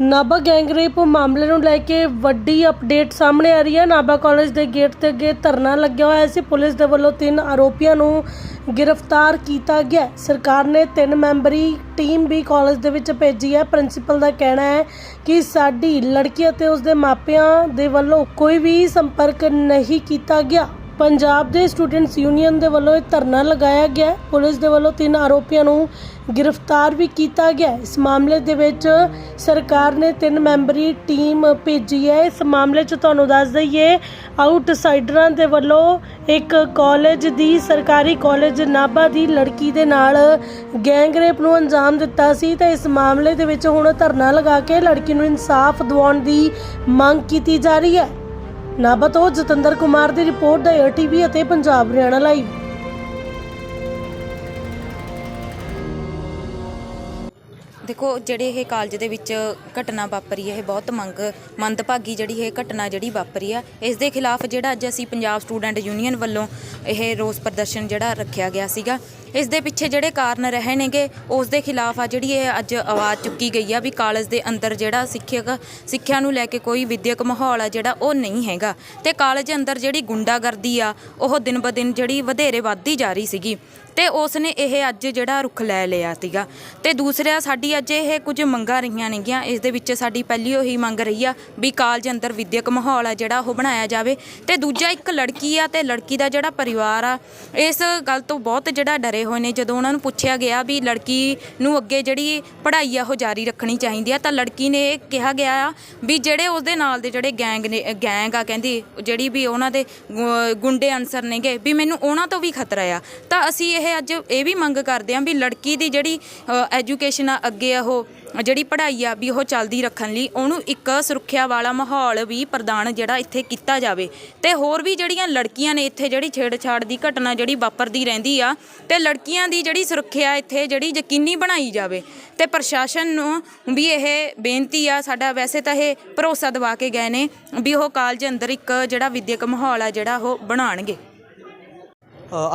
Nabha gang rape ਮਾਮਲੇ ਨੂੰ ਲੈ ਕੇ ਵੱਡੀ ਅਪਡੇਟ ਸਾਹਮਣੇ ਆ ਰਹੀ ਹੈ। ਨਾਭਾ ਕਾਲਜ ਦੇ ਗੇਟ ਤੇ ਅੱਗੇ ਧਰਨਾ ਲੱਗਿਆ ਹੋਇਆ ਸੀ। ਪੁਲਿਸ ਦੇ ਵੱਲੋਂ ਤਿੰਨ ਆਰੋਪੀਆਂ ਨੂੰ ਗ੍ਰਿਫਤਾਰ ਕੀਤਾ ਗਿਆ। ਸਰਕਾਰ ਨੇ ਤਿੰਨ ਮੈਂਬਰੀ ਟੀਮ ਵੀ ਕਾਲਜ ਦੇ ਵਿੱਚ ਭੇਜੀ ਹੈ। ਪ੍ਰਿੰਸੀਪਲ ਦਾ ਕਹਿਣਾ ਹੈ ਕਿ ਸਾਡੀ ਲੜਕੀ ਅਤੇ ਉਸਦੇ ਮਾਪਿਆਂ ਦੇ ਵੱਲੋਂ ਕੋਈ ਵੀ ਸੰਪਰਕ ਨਹੀਂ ਕੀਤਾ ਗਿਆ। ਪੰਜਾਬ ਦੇ ਸਟੂਡੈਂਟਸ ਯੂਨੀਅਨ ਦੇ ਵੱਲੋਂ ਇਹ ਧਰਨਾ ਲਗਾਇਆ ਗਿਆ ਪੁਲਿਸ ਦੇ ਵੱਲੋਂ ਤਿੰਨ ਆਰੋਪੀਆਂ ਨੂੰ ਗ੍ਰਿਫਤਾਰ ਵੀ ਕੀਤਾ ਗਿਆ ਇਸ ਮਾਮਲੇ ਦੇ ਵਿੱਚ ਸਰਕਾਰ ਨੇ ਤਿੰਨ ਮੈਂਬਰੀ ਟੀਮ ਭੇਜੀ ਹੈ। ਇਸ ਮਾਮਲੇ 'ਚ ਤੁਹਾਨੂੰ ਦੱਸ ਦਈਏ, ਆਊਟਸਾਈਡਰਾਂ ਦੇ ਵੱਲੋਂ ਇੱਕ ਕਾਲਜ ਦੀ ਸਰਕਾਰੀ ਕਾਲਜ ਨਾਭਾ ਦੀ ਲੜਕੀ ਦੇ ਨਾਲ ਗੈਂਗਰੇਪ ਨੂੰ ਅੰਜਾਮ ਦਿੱਤਾ ਸੀ ਤਾਂ ਇਸ ਮਾਮਲੇ ਦੇ ਵਿੱਚ ਹੁਣ ਧਰਨਾ ਲਗਾ ਕੇ ਲੜਕੀ ਨੂੰ ਇਨਸਾਫ ਦਿਵਾਉਣ ਦੀ ਮੰਗ ਕੀਤੀ ਜਾ ਰਹੀ ਹੈ। ਨਾਭਾ ਤੋਂ ਜਤਿੰਦਰ ਕੁਮਾਰ ਦੀ ਰਿਪੋਰਟ ਦਾ ਏਟੀਵੀ ਅਤੇ ਪੰਜਾਬ ਹਰਿਆਣਾ ਲਾਈਵ। ਦੇਖੋ, ਜਿਹੜੇ ਇਹ ਕਾਲਜ ਦੇ ਵਿੱਚ ਘਟਨਾ ਵਾਪਰੀ ਹੈ, ਇਹ ਬਹੁਤ ਮੰਗ, ਮੰਦਭਾਗੀ ਜਿਹੜੀ ਇਹ ਘਟਨਾ ਜਿਹੜੀ ਵਾਪਰੀ ਆ, ਇਸ ਦੇ ਖਿਲਾਫ ਜਿਹੜਾ ਅੱਜ ਅਸੀਂ ਪੰਜਾਬ ਸਟੂਡੈਂਟ ਯੂਨੀਅਨ ਵੱਲੋਂ ਇਹ ਰੋਸ ਪ੍ਰਦਰਸ਼ਨ ਜਿਹੜਾ ਰੱਖਿਆ ਗਿਆ ਸੀਗਾ, ਇਸ ਦੇ ਪਿੱਛੇ ਜਿਹੜੇ ਕਾਰਨ ਰਹੇ ਨੇਗੇ, ਉਸ ਦੇ ਖਿਲਾਫ ਆ ਜਿਹੜੀ ਇਹ ਅੱਜ ਆਵਾਜ਼ ਚੁੱਕੀ ਗਈ ਆ ਵੀ ਕਾਲਜ ਦੇ ਅੰਦਰ ਜਿਹੜਾ ਸਿੱਖਿਅਕ, ਸਿੱਖਿਆ ਨੂੰ ਲੈ ਕੇ ਕੋਈ ਵਿਦਿਅਕ ਮਾਹੌਲ ਆ ਜਿਹੜਾ ਉਹ ਨਹੀਂ ਹੈਗਾ। ਤੇ ਕਾਲਜ ਅੰਦਰ ਜਿਹੜੀ ਗੁੰਡਾਗਰਦੀ ਆ, ਉਹ ਦਿਨ ਬ ਦਿਨ ਜਿਹੜੀ ਵਧੇਰੇ ਵੱਧਦੀ ਜਾ ਰਹੀ ਸੀਗੀ। ਤੇ ਉਸ ਨੇ ਇਹ ਅੱਜ ਜਿਹੜਾ ਰੁਖ ਲੈ ਲਿਆ ਸੀਗਾ। ਤੇ ਦੂਸਰਾ ਸਾਡੀ ਅੱਜ ਇਹ ਕੁਝ ਮੰਗਾਂ ਰਹੀਆਂ ਨੇਗੀਆਂ। ਇਸ ਦੇ ਵਿੱਚ ਸਾਡੀ ਪਹਿਲੀ ਉਹੀ ਮੰਗ ਰਹੀ ਆ ਵੀ ਕਾਲਜ ਅੰਦਰ ਵਿਦਿਅਕ ਮਾਹੌਲ ਆ ਜਿਹੜਾ ਉਹ ਬਣਾਇਆ ਜਾਵੇ। ਤੇ ਦੂਜਾ ਇੱਕ ਲੜਕੀ ਆ ਤੇ ਲੜਕੀ ਦਾ ਜਿਹੜਾ ਪਰਿਵਾਰ ਆ, ਇਸ ਗੱਲ ਤੋਂ ਬਹੁਤ ਜਿਹੜਾ ਡਰੇ ਹੋਏ ਨੇ। ਜਦੋਂ ਉਹਨਾਂ ਨੂੰ ਪੁੱਛਿਆ ਗਿਆ ਵੀ ਲੜਕੀ ਨੂੰ ਅੱਗੇ ਜਿਹੜੀ ਪੜ੍ਹਾਈ ਆ ਉਹ ਜਾਰੀ ਰੱਖਣੀ ਚਾਹੀਦੀ ਆ, ਤਾਂ ਲੜਕੀ ਨੇ ਇਹ ਕਿਹਾ ਗਿਆ ਆ ਵੀ ਜਿਹੜੇ ਉਸਦੇ ਨਾਲ ਦੇ ਜਿਹੜੇ ਗੈਂਗ ਨੇ, ਗੈਂਗ ਆ ਕਹਿੰਦੀ, ਜਿਹੜੀ ਵੀ ਉਹਨਾਂ ਦੇ ਗੁੰਡੇ ਅਨਸਰ ਨੇਗੇ ਵੀ ਮੈਨੂੰ ਉਹਨਾਂ ਤੋਂ ਵੀ ਖਤਰਾ ਆ। ਤਾਂ ਅਸੀਂ ਇਹ ਅੱਜ ਇਹ ਵੀ ਮੰਗ ਕਰਦੇ ਹਾਂ ਵੀ ਲੜਕੀ ਦੀ ਜਿਹੜੀ ਐਜੂਕੇਸ਼ਨ ਆ ਅੱਗੇ ਉਹ ਜਿਹੜੀ ਪੜ੍ਹਾਈ ਆ ਵੀ ਉਹ ਚੱਲਦੀ ਰੱਖਣ ਲਈ ਉਹਨੂੰ ਇੱਕ ਸੁਰੱਖਿਆ ਵਾਲਾ ਮਾਹੌਲ ਵੀ ਪ੍ਰਦਾਨ ਜਿਹੜਾ ਇੱਥੇ ਕੀਤਾ ਜਾਵੇ। ਤੇ ਹੋਰ ਵੀ ਜਿਹੜੀਆਂ ਲੜਕੀਆਂ ਨੇ ਇੱਥੇ ਜਿਹੜੀ ਛੇੜਛਾੜ ਦੀ ਘਟਨਾ ਜਿਹੜੀ ਵਾਪਰਦੀ ਰਹਿੰਦੀ ਆ ਤੇ ਲੜਕੀਆਂ ਦੀ ਜਿਹੜੀ ਸੁਰੱਖਿਆ ਇੱਥੇ ਜਿਹੜੀ ਯਕੀਨੀ ਬਣਾਈ ਜਾਵੇ ਤੇ ਪ੍ਰਸ਼ਾਸਨ ਨੂੰ ਵੀ ਇਹ ਬੇਨਤੀ ਆ, ਸਾਡਾ ਵੈਸੇ ਤਾਂ ਇਹ ਭਰੋਸਾ ਦਿਵਾ ਕੇ ਗਏ ਨੇ ਵੀ ਉਹ ਕਾਲਜ ਅੰਦਰ ਇੱਕ ਜਿਹੜਾ ਵਿਦਿਅਕ ਮਾਹੌਲ ਆ ਜਿਹੜਾ ਉਹ ਬਣਾਉਣਗੇ।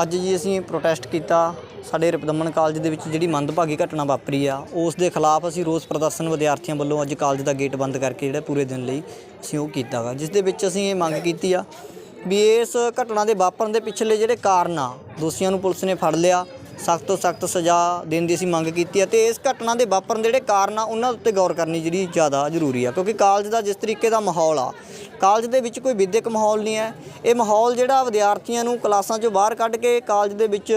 ਅੱਜ ਜੀ ਅਸੀਂ ਪ੍ਰੋਟੈਸਟ ਕੀਤਾ। ਸਾਡੇ ਰਿਪਦਮਨ ਕਾਲਜ ਦੇ ਵਿੱਚ ਜਿਹੜੀ ਮੰਦਭਾਗੀ ਘਟਨਾ ਵਾਪਰੀ ਆ, ਉਸ ਦੇ ਖਿਲਾਫ ਅਸੀਂ ਰੋਸ ਪ੍ਰਦਰਸ਼ਨ ਵਿਦਿਆਰਥੀਆਂ ਵੱਲੋਂ ਅੱਜ ਕਾਲਜ ਦਾ ਗੇਟ ਬੰਦ ਕਰਕੇ ਜਿਹੜਾ ਪੂਰੇ ਦਿਨ ਲਈ ਅਸੀਂ ਉਹ ਕੀਤਾ ਗਾ ਜਿਸ ਦੇ ਵਿੱਚ ਅਸੀਂ ਇਹ ਮੰਗ ਕੀਤੀ ਆ ਵੀ ਇਸ ਘਟਨਾ ਦੇ ਵਾਪਰਨ ਦੇ ਪਿਛਲੇ ਜਿਹੜੇ ਕਾਰਨ ਆ, ਦੋਸ਼ੀਆਂ ਨੂੰ ਪੁਲਿਸ ਨੇ ਫੜ ਲਿਆ, ਸਖਤ ਤੋਂ ਸਖਤ ਸਜ਼ਾ ਦੇਣ ਦੀ ਅਸੀਂ ਮੰਗ ਕੀਤੀ ਆ ਤੇ ਇਸ ਘਟਨਾ ਦੇ ਵਾਪਰਨ ਦੇ ਜਿਹੜੇ ਕਾਰਨ ਆ, ਉਹਨਾਂ ਉੱਤੇ ਗੌਰ ਕਰਨੀ ਜਿਹੜੀ ਜ਼ਿਆਦਾ ਜ਼ਰੂਰੀ ਆ, ਕਿਉਂਕਿ ਕਾਲਜ ਦਾ ਜਿਸ ਤਰੀਕੇ ਦਾ ਮਾਹੌਲ ਆ, ਕਾਲਜ ਦੇ ਵਿੱਚ ਕੋਈ ਵਿਦਿਅਕ ਮਾਹੌਲ ਨਹੀਂ ਹੈ, ਇਹ ਮਾਹੌਲ ਜਿਹੜਾ ਵਿਦਿਆਰਥੀਆਂ ਨੂੰ ਕਲਾਸਾਂ ਚੋਂ ਬਾਹਰ ਕੱਢ ਕੇ ਕਾਲਜ ਦੇ ਵਿੱਚ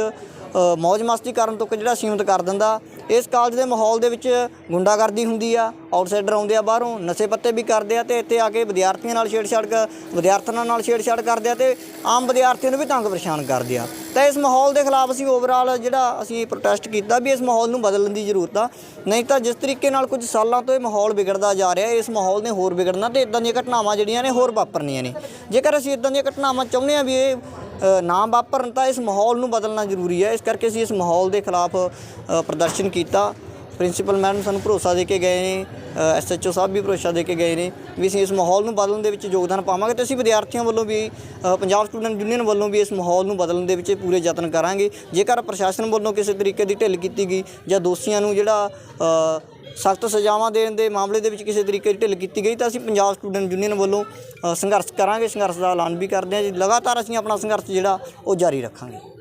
ਮौज ਮਸਤੀ ਕਰਨ ਤੋਂ ਜਿਹੜਾ ਸੀਮਿਤ ਕਰ ਦਿੰਦਾ। ਇਸ ਕਾਲਜ ਦੇ ਮਾਹੌਲ ਦੇ ਵਿੱਚ ਗੁੰਡਾਗਰਦੀ ਹੁੰਦੀ ਆ ਆਊਟਸਾਈਡਰ ਆਉਂਦੇ ਆ ਬਾਹਰੋਂ, ਨਸ਼ੇ ਪੱਤੇ ਵੀ ਕਰਦੇ ਆ ਤੇ ਇੱਥੇ ਆ ਕੇ ਵਿਦਿਆਰਥੀਆਂ ਨਾਲ ਛੇੜਛਾੜ ਕਰ ਵਿਦਿਆਰਥਣਾਂ ਨਾਲ ਛੇੜਛਾੜ ਕਰਦੇ ਆ ਤੇ ਆਮ ਵਿਦਿਆਰਥੀਆਂ ਨੂੰ ਵੀ ਤੰਗ ਪਰੇਸ਼ਾਨ ਕਰਦੇ ਆ। ਤਾਂ ਇਸ ਮਾਹੌਲ ਦੇ ਖਿਲਾਫ ਅਸੀਂ ਓਵਰਆਲ ਜਿਹੜਾ ਅਸੀਂ ਪ੍ਰੋਟੈਸਟ ਕੀਤਾ ਵੀ ਇਸ ਮਾਹੌਲ ਨੂੰ ਬਦਲਣ ਦੀ ਜ਼ਰੂਰਤ ਆ। ਨਹੀਂ ਤਾਂ ਜਿਸ ਤਰੀਕੇ ਨਾਲ ਕੁਝ ਸਾਲਾਂ ਤੋਂ ਇਹ ਮਾਹੌਲ ਵਿਗੜਦਾ ਜਾ ਰਿਹਾ, ਇਸ ਮਾਹੌਲ ਨੇ ਹੋਰ ਵਿਗੜਨਾ ਤੇ ਇਦਾਂ ਦੀਆਂ ਘਟਨਾਵਾਂ ਜਿਹੜੀਆਂ ਨੇ ਹੋਰ ਵਾਪਰਨੀਆਂ ਨੇ। ਜੇਕਰ ਅਸੀਂ ਇਦਾਂ ਦੀਆਂ ਘਟਨਾਵਾਂ ਚਾਹੁੰਦੇ ਆ ਵੀ ਇਹ ਨਾ ਵਾਪਰਨ ਤਾਂ ਇਸ ਮਾਹੌਲ ਨੂੰ ਬਦਲਣਾ ਜ਼ਰੂਰੀ ਹੈ। ਇਸ ਕਰਕੇ ਅਸੀਂ ਇਸ ਮਾਹੌਲ ਦੇ ਖਿਲਾਫ ਪ੍ਰਦਰਸ਼ਨ ਕੀਤਾ। ਪ੍ਰਿੰਸੀਪਲ ਮੈਡਮ ਸਾਨੂੰ ਭਰੋਸਾ ਦੇ ਕੇ ਗਏ ਨੇ ਐਸਐਚਓ ਸਾਹਿਬ ਵੀ ਭਰੋਸਾ ਦੇ ਕੇ ਗਏ ਨੇ ਵੀ ਅਸੀਂ ਇਸ ਮਾਹੌਲ ਨੂੰ ਬਦਲਣ ਦੇ ਵਿੱਚ ਯੋਗਦਾਨ ਪਾਵਾਂਗੇ ਤੇ ਅਸੀਂ ਵਿਦਿਆਰਥੀਆਂ ਵੱਲੋਂ ਵੀ ਪੰਜਾਬ ਸਟੂਡੈਂਟ ਯੂਨੀਅਨ ਵੱਲੋਂ ਵੀ ਇਸ ਮਾਹੌਲ ਨੂੰ ਬਦਲਣ ਦੇ ਵਿੱਚ ਪੂਰੇ ਯਤਨ ਕਰਾਂਗੇ। ਜੇਕਰ ਪ੍ਰਸ਼ਾਸਨ ਵੱਲੋਂ ਕਿਸੇ ਤਰੀਕੇ ਦੀ ਢਿੱਲ ਕੀਤੀ ਗਈ ਜਾਂ ਦੋਸ਼ੀਆਂ ਨੂੰ ਜਿਹੜਾ ਸਖਤ ਸਜ਼ਾਵਾਂ ਦੇਣ ਦੇ ਮਾਮਲੇ ਦੇ ਵਿੱਚ ਕਿਸੇ ਤਰੀਕੇ ਦੀ ਢਿੱਲ ਕੀਤੀ ਗਈ ਤਾਂ ਅਸੀਂ ਪੰਜਾਬ ਸਟੂਡੈਂਟ ਯੂਨੀਅਨ ਵੱਲੋਂ ਅ, ਸੰਘਰਸ਼ ਕਰਾਂਗੇ ਸੰਘਰਸ਼ ਦਾ ਐਲਾਨ ਵੀ ਕਰਦੇ ਹਾਂ ਜੀ। ਲਗਾਤਾਰ ਅਸੀਂ ਆਪਣਾ ਸੰਘਰਸ਼ ਜਿਹੜਾ ਉਹ ਜਾਰੀ ਰੱਖਾਂਗੇ।